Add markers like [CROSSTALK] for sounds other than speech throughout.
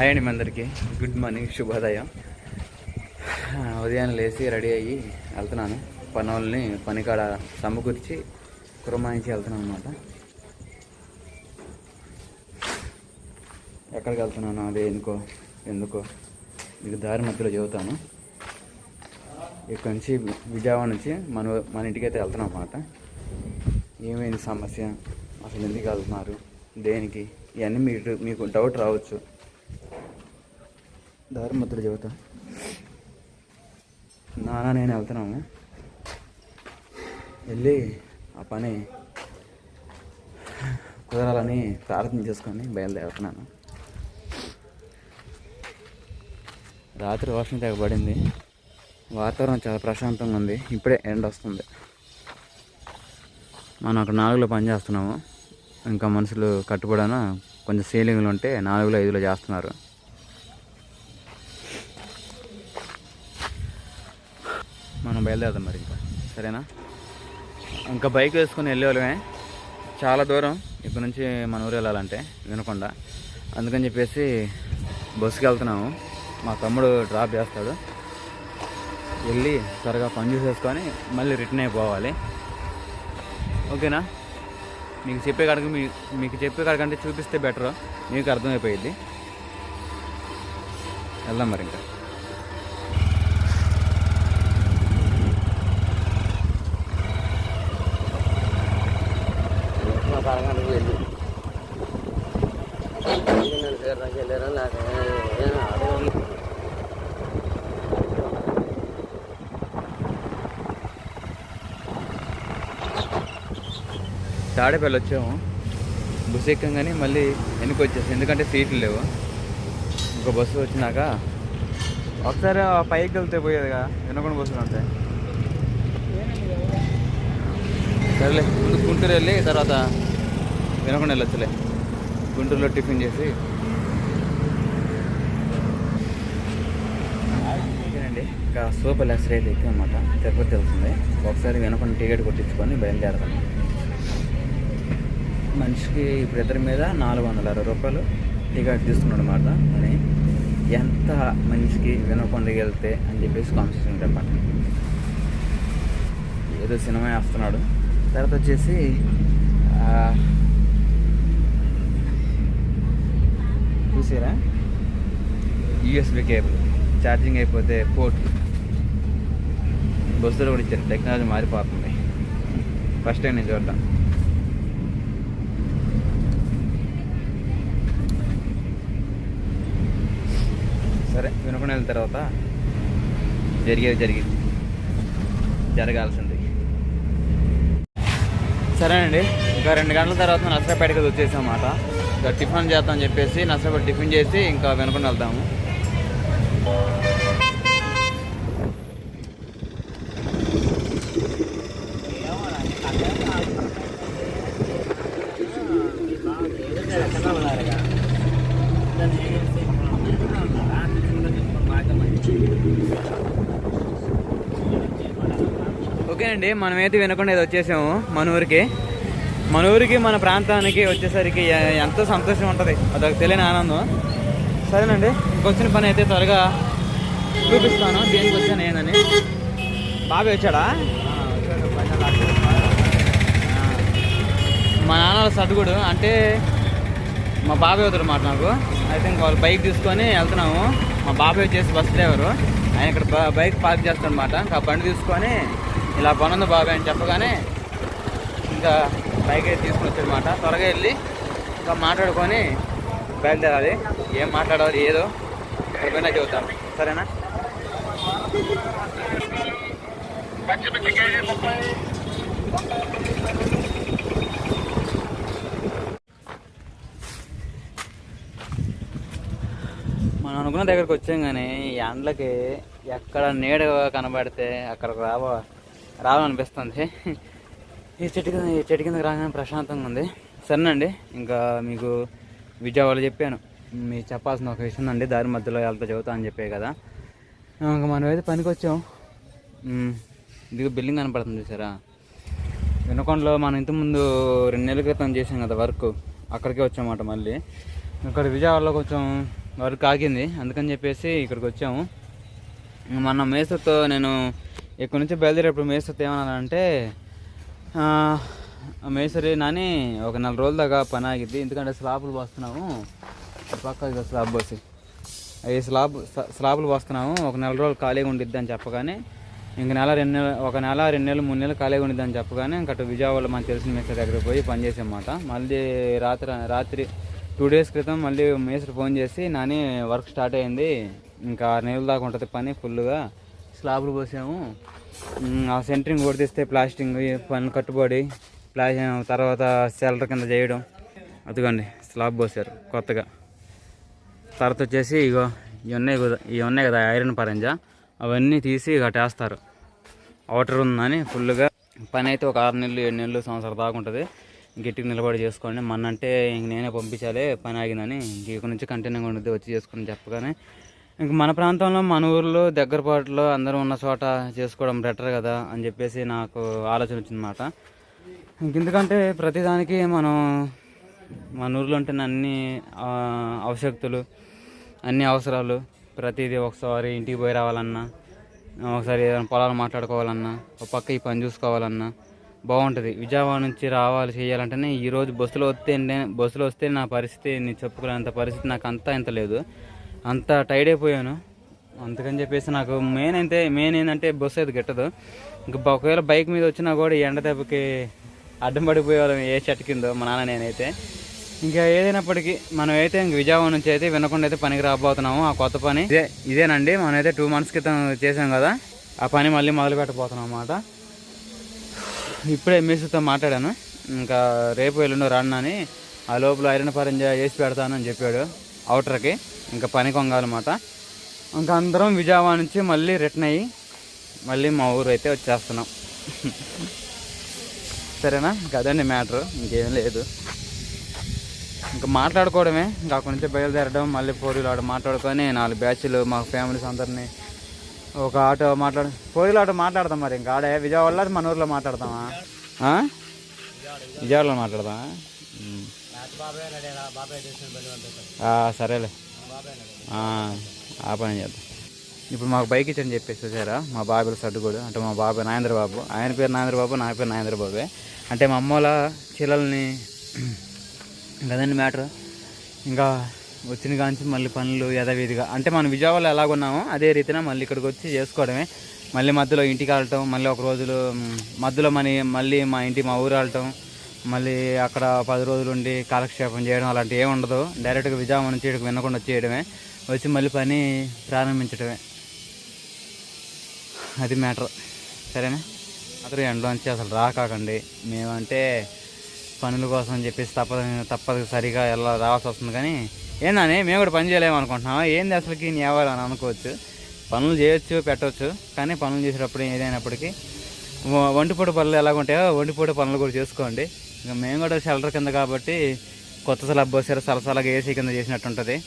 Hi అండి మీ అందరికీ. Good morning శుభోదయం. ఉదయాన్నే లేచి రెడీ అయ్యి వెళ్తున్నాను. పనుల్ని పనికాడ పని కాడ సమకూర్చి కురమాయించి వెళ్తున్నాను అనమాట ఎక్కడికి వెళ్తున్నాను? అదే ఎందుకో ఎందుకో. మీకు దారి మధ్యలో చెబుతాను. ఇక్కడ నుంచి విజయవాడ నుంచి మన మన ఇంటికి అయితే వెళ్తున్నాం అన్నమాట. ఏమైంది సమస్య? అసలు ఎందుకు వెళ్తున్నారు? దేనికి? ఇవన్నీ మీకు మీకు డౌట్ రావచ్చు. దారి మధ్యలో చెబుతా నాన్న నేను వెళ్తున్నాము వెళ్ళి ఆ పని కుదరాలని ప్రార్థన చేసుకొని బయలుదేరుతున్నాను. రాత్రి వర్షం తెగబడింది. వాతావరణం చాలా ప్రశాంతంగా ఉంది. ఇప్పుడే ఎండ వస్తుంది. మనం అక్కడ నాలుగులో పని చేస్తున్నాము. ఇంకా మనుషులు కట్టుబడాన కొంచెం సీలింగ్లు ఉంటే నాలుగులో ఐదులో చేస్తున్నారు. బయలుదేరదాం మరి ఇంకా. సరేనా? ఇంకా బైక్ వేసుకొని వెళ్ళేవాళ్ళమే చాలా దూరం. ఇక్కడ నుంచి మన ఊరు వెళ్ళాలంటే వినకుండా. అందుకని చెప్పేసి బస్సుకి వెళ్తున్నాము. మా తమ్ముడు డ్రాప్ చేస్తాడు. వెళ్ళి త్వరగా పని చూసేసుకొని మళ్ళీ రిటర్న్ అయిపోవాలి. ఓకేనా? మీకు చెప్పే కాడికి మీ మీకు చెప్పే కాడికంటే చూపిస్తే బెటర్. మీకు అర్థమైపోయింది వెళ్దాం మరి ఇంకా అరగంటకు వెళ్ళి వెళ్ళారా లేకపోతే తాడేపల్లి వచ్చాము. బస్సు ఎక్కగానే మళ్ళీ వెనక్కి వచ్చేసి. ఎందుకంటే సీట్లు లేవు. ఇంకో బస్సు వచ్చినాక ఒకసారి ఆ పైకి వెళ్తే పోయేదిగా. వినకుండా బస్సులు ఉంటాయి సరేలే ముందు గుంటూరు వెళ్ళి తర్వాత వినకుండా వెళ్ళొచ్చులే. గుంటూరులో టిఫిన్ చేసి ఇంకా సూపర్ లెస్ రేట్ అయితే అనమాట తిరుపతి వెళ్తుంది ఒకసారి వినకుండా టికెట్ కొట్టించుకొని బయలుదేరదాం. మనిషికి ఇప్పుడు ఇద్దరి మీద నాలుగు వందల అరవై రూపాయలు టికెట్ తీసుకున్నాడు అనమాట అని ఎంత మనిషికి వినకుండా వెళ్తే అని చెప్పేసి కాన్సెషన్ అనమాట ఏదో సినిమా వేస్తున్నాడు. తర్వాత వచ్చేసి చూసారా? యూఎస్బి కేబుల్ ఛార్జింగ్ అయిపోతే పోర్ట్. బస్సులు కూడా ఇచ్చారు. టెక్నాలజీ మారిపోతుంది. ఫస్ట్ టైం నేను చూడటం. సరే వినకుండా వెళ్ళిన తర్వాత జరిగేది జరిగింది. జరగాల్సింది. సరేనండి. ఇంకా రెండు గంటల తర్వాత నర్సరాపేటకి వచ్చేసామాట ఇంకా టిఫిన్ చేద్దామని చెప్పేసి నర్సరాపేట టిఫిన్ చేసి ఇంకా వినకుండా వెళ్తాము ఓకే అండి మనమైతే వినకుండా ఇది వచ్చేసాము మన ఊరికి మన ఊరికి మన ప్రాంతానికి వచ్చేసరికి ఎంతో సంతోషం ఉంటుంది. అదొక తెలియని ఆనందం. సరేనండి ఇంకొచ్చిన పని అయితే త్వరగా చూపిస్తాను. దేనికి వచ్చాను ఏందని బాబాయ్ వచ్చాడా? మా నాన్న వాళ్ళ సడుగుడు అంటే మా బాబాయ్ అవుతాడు మాట నాకు. అయితే ఇంక వాళ్ళు బైక్ తీసుకొని వెళ్తున్నాము. మా బాబాయ్ వచ్చేసి బస్ డ్రైవరు. ఆయన ఇక్కడ బ- బైక్ పార్క్ చేస్తాడనమాట ఇంకా బండి తీసుకొని ఇలా పనుంది బాబాయ్ అని చెప్పగానే ఇంకా బైక్ అయితే తీసుకుని వచ్చాడనమాట త్వరగా వెళ్ళి ఇంకా మాట్లాడుకొని బయలుదేరాలి. ఏం మాట్లాడాలి ఏదో ఎక్కడిపోయినా చెబుతాను సరేనా? మనం అనుకున్న దగ్గరకు వచ్చాం కానీ ఈ ఎండలకి ఎక్కడ నీడ కనబడితే అక్కడికి రావ రావాలనిపిస్తుంది. ఈ చెట్టు కింద ఈ చెట్టు కిందకి రాగానే ప్రశాంతంగా ఉంది. సరేనండి ఇంకా మీకు విజయవాడ చెప్పాను. మీకు చెప్పాల్సిన ఒక విషయం అండి దారి మధ్యలో వెళ్తా చదువుతా అని చెప్పే కదా. ఇంకా మనం అయితే పనికి వచ్చాం. ఇదిగో బిల్డింగ్ కనపడుతుంది సరే వినకొండలో మనం ఇంతకుముందు రెండు నెలల క్రితం చేసాం కదా వర్క్ అక్కడికే వచ్చామాట మళ్ళీ. ఇక్కడ విజయవాడలో కొంచెం వర్క్ ఆగింది. అందుకని చెప్పేసి ఇక్కడికి వచ్చాము. మొన్న మన మేసతో నేను ఇక్కడ నుంచి బయలుదేరేప్పుడు మేసతో ఏమన్నానంటే మేసరి నాని ఒక నెల రోజుల దాకా పని ఆగిద్ది. ఎందుకంటే స్లాబులు పోస్తున్నాము. పక్క స్లాబ్ పోసి. ఈ స్లాబ్ స్లాబులు పోస్తున్నాము. ఒక నెల రోజులు ఖాళీగా ఉండిద్ది అని చెప్పగానే ఇంక నెల రెండు నెలలు ఒక నెల రెండు నెలలు మూడు నెలలు ఖాళీగా ఉండిద్ది అని చెప్పగానే ఇంకా విజయవాడలో మనకు తెలిసిన మేస్త్రి దగ్గరికి పోయి పని చేసామాట మళ్ళీ రాత్రి రాత్రి టూ డేస్ క్రితం మళ్ళీ మేస్త్రి ఫోన్ చేసి నాని వర్క్ స్టార్ట్ అయింది. ఇంకా ఆరు నెలల దాకా ఉంటుంది పని ఫుల్గా స్లాబ్లు పోసాము. ఆ సెంటరింగ్ కొడితే ప్లాస్టింగ్ పని కట్టుబడి ప్లా తర్వాత సెలర్ కింద చేయడం. అదిగోండి స్లాబ్ పోసారు కొత్తగా. తర్వాత వచ్చేసి ఇగో ఇవి ఉన్నాయి కదా ఇవి ఉన్నాయి కదా ఐరన్ పరంజా. అవన్నీ తీసి ఇక టేస్తారు అవుటర్ ఉందని ఫుల్గా పని అయితే ఒక ఆరు నెలలు ఏడు నెలలు సంవత్సరం దాకా ఉంటుంది. గట్టిగా నిలబడి చేసుకోండి. మన అంటే ఇంక నేనే పంపించాలి పని ఆగిందని ఇంక నుంచి కంటిన్యూగా ఉంటుంది వచ్చి చేసుకుని చెప్పగానే ఇంక మన ప్రాంతంలో మన ఊర్లో దగ్గర పాటలో అందరూ ఉన్న చోట చేసుకోవడం బెటర్ కదా అని చెప్పేసి నాకు ఆలోచన వచ్చిందన్నమాట. ఇంక ఎందుకంటే ప్రతిదానికి మనం మన ఊర్లో ఉంటున్న అన్ని అవశక్తులు అన్ని అవసరాలు ప్రతిదీ ఒకసారి ఇంటికి పోయి రావాలన్నా ఒకసారి ఏదైనా పొలాలు మాట్లాడుకోవాలన్నా ఒక పక్క ఈ పని చూసుకోవాలన్నా బాగుంటుంది. విజయవాడ నుంచి రావాలి చేయాలంటేనే ఈరోజు బస్సులో వస్తే బస్సులో వస్తే నా పరిస్థితి నేను చెప్పుకునేంత పరిస్థితి నాకు అంతా ఇంత లేదు. అంత టైడ్ అయిపోయాను. అందుకని చెప్పేసి నాకు మెయిన్ అయితే మెయిన్ ఏంటంటే బస్సు అయితే గిట్టదు. ఇంకా ఒకవేళ బైక్ మీద వచ్చినా కూడా ఎండ దెబ్బకి అడ్డం పడిపోయేవాళ్ళం ఏ చెట్టు కిందో మా నాన్న నేనైతే. ఇంకా ఏదైనప్పటికీ మనం అయితే ఇంక విజయవాడ నుంచి అయితే వినకుండా అయితే పనికి రాబోతున్నాము. ఆ కొత్త పని ఇదే ఇదేనండి. మనం అయితే టూ మంత్స్ క్రితం చేసాం కదా. ఆ పని మళ్ళీ మొదలు పెట్టబోతున్నాం అన్నమాట. ఇప్పుడే మీసుతో మాట్లాడాను. ఇంకా రేపు ఎల్లుండో రాను అని ఆ లోపల ఐరన్ పరంజ వేసి పెడతానని చెప్పాడు అవుటర్కి ఇంకా పని కొంగాలన్నమాట ఇంకా అందరం విజయవాడ నుంచి మళ్ళీ రిటర్న్ అయ్యి మళ్ళీ మా ఊరు అయితే వచ్చేస్తున్నాం. సరేనా? కదండి అదండి మ్యాటర్. ఇంకేం లేదు. ఇంకా మాట్లాడుకోవడమే. ఇంకా అక్కడి నుంచి బయలుదేరడం మళ్ళీ పోరీలు ఆడ మాట్లాడుకొని నాలుగు బ్యాచ్లు మా ఫ్యామిలీస్ అందరినీ ఒక ఆటో మాట్లాడు పోయిల ఆటో మాట్లాడతాం మరి ఇంకా. ఆడే విజయవాడలో మన ఊర్లో మాట్లాడతామా? విజయవాడలో మాట్లాడదామా సరేలే. ఆ, పని చేద్దాం. ఇప్పుడు మాకు బైక్ ఇచ్చని చెప్పేసి చూసారా? మా బాబాయ్ సర్దుకోడు అంటే మా బాబాయ్ నాగేంద్ర బాబు ఆయన పేరు నాగేంద్ర బాబు నా పేరు నాగేంద్ర బాబే అంటే మా అమ్మోళ్ళ చీలల్ని కదండి మ్యాటర్? ఇంకా వచ్చిన కాంచి మళ్ళీ పనులు యథావిధిగా అంటే మనం విజయవాడలో ఎలాగున్నామో అదే రీతిన మళ్ళీ ఇక్కడికి వచ్చి చేసుకోవడమే. మళ్ళీ మధ్యలో ఇంటికి వెళ్ళటం మళ్ళీ ఒక రోజులు మధ్యలో మన మళ్ళీ మా ఇంటి మా ఊరు వెళ్ళటం మళ్ళీ అక్కడ పది రోజులు ఉండి కాలక్షేపం చేయడం అలాంటివి ఏమి ఉండదు. డైరెక్ట్గా విజయవాడ నుంచి ఇక్కడికి వినకుండా వచ్చేయడమే. వచ్చి మళ్ళీ పని ప్రారంభించడమే. అది మ్యాటర్. సరేనా? అతను ఎండలోంచి అసలు రాకాకండి మేమంటే పనుల కోసం చెప్పేసి తప్పదు తప్పదు సరిగా ఎలా రావాల్సి వస్తుంది కానీ ఏందని మేము కూడా పని చేయలేము అనుకుంటున్నాం ఏంది అసలుకి నీ ఎవరు అని అనుకోవచ్చు. పనులు చేయొచ్చు పెట్టవచ్చు కానీ పనులు చేసేటప్పుడు ఏదైనప్పటికీ వ- వంటిపూట పనులు ఎలా ఉంటాయో వంటిపూట పనులు కూడా చేసుకోండి. ఇంకా మేము కూడా షెల్టర్ కింద కాబట్టి కొత్త స్లాబ్ వచ్చారు సలసలగా ఏసీ కింద చేసినట్టు ఉంటుంది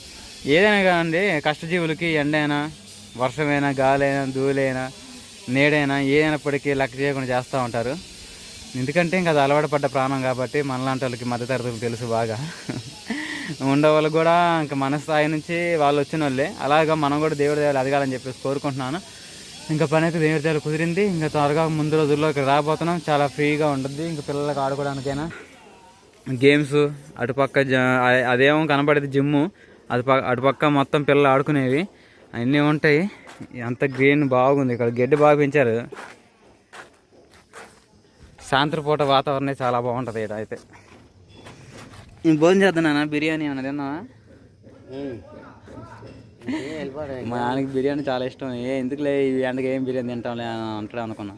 ఏదైనా కాదండి కష్టజీవులకి ఎండైనా వర్షమైనా గాలైనా ధూళైనా నీడైనా ఏదైనప్పటికీ లెక్క చేయకుండా చేస్తూ ఉంటారు. ఎందుకంటే ఇంకా అది అలవాటు పడ్డ ప్రాణం కాబట్టి మనలాంటి వాళ్ళకి మధ్యతరగతులు తెలుసు బాగా. ఉండేవాళ్ళు కూడా ఇంకా మన స్థాయి నుంచి వాళ్ళు వచ్చిన వాళ్ళే. అలాగా మనం కూడా దేవుడి దేవాలి ఎదగాలని చెప్పేసి కోరుకుంటున్నాను. ఇంకా పని అయితే దేవుడి దేవాలి కుదిరింది. ఇంకా త్వరగా ముందు రోజుల్లో ఇక్కడ రాబోతున్నాం. చాలా ఫ్రీగా ఉంటుంది. ఇంకా పిల్లలకు ఆడుకోవడానికైనా. గేమ్స్ అటుపక్క జ- అ- అదేమో కనపడేది జిమ్ము. అది అటుపక్క మొత్తం పిల్లలు ఆడుకునేవి. అన్నీ ఉంటాయి. అంత గ్రీన్ బాగుంది. ఇక్కడ గడ్డి బాగా పెంచారు. సాయంత్రం పూట వాతావరణం చాలా బాగుంటుంది ఇక్కడ అయితే. నేను భోజనం చేద్దానా బిర్యానీ అన్నది తిన్నావా? వెళ్ళిపోవడం మా నాన్నకి బిర్యానీ చాలా ఇష్టం. ఏ ఎందుకులే ఈ ఎండకి ఏం బిర్యానీ తింటాంలే అని అంటాడు అనుకున్నా.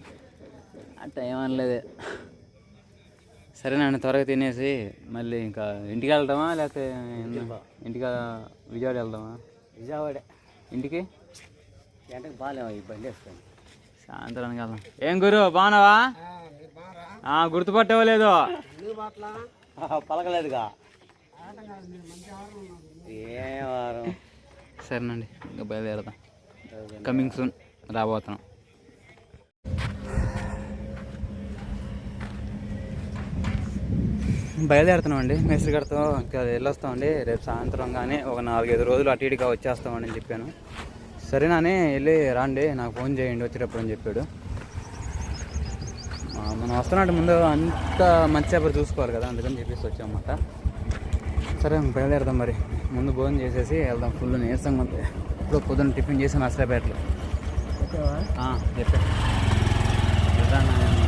అట్ట ఏమనలేదు సరేనండి త్వరగా తినేసి మళ్ళీ ఇంకా ఇంటికి వెళ్దామా లేకపోతే ఇంటికి విజయవాడ వెళ్దామా? విజయవాడ. ఇంటికి? ఎంటకు ఈ బండి వేసుకొని. సాయంత్రానికి వెళ్దాం. ఏం గురు బాగున్నావా? ఆ, గుర్తుపట్టావో లేదో [LAUGHS] పలకలేదుగా. ఏ వారం. సరేనండి ఇంకా బయలుదేరదాం. Coming soon రాబోతున్నాం. బయలుదేరుతున్నామండి మేస్త్రి గారితో ఇంకా వెళ్ళొస్తామండి. రేపు సాయంత్రం కానీ ఒక నాలుగైదు రోజులు అటు ఇటుగా వచ్చేస్తామని చెప్పాను. సరేనానే వెళ్ళి రాండి నాకు ఫోన్ చేయండి వచ్చేటప్పుడు అని చెప్పాడు. మనం వస్తున్నట్టు ముందు అంత మంచి చేపలు చూసుకోవాలి కదా అందుకని చెప్పేసి వచ్చామన్నమాట. సరే బయలుదేరదాం మరి. ముందు భోజనం చేసేసి వెళ్దాం. ఫుల్ నీరసంగా ఉంది. ఇప్పుడు పొద్దున్న టిఫిన్ చేసి నష్టపేటలో చెప్పా. వెళ్తాను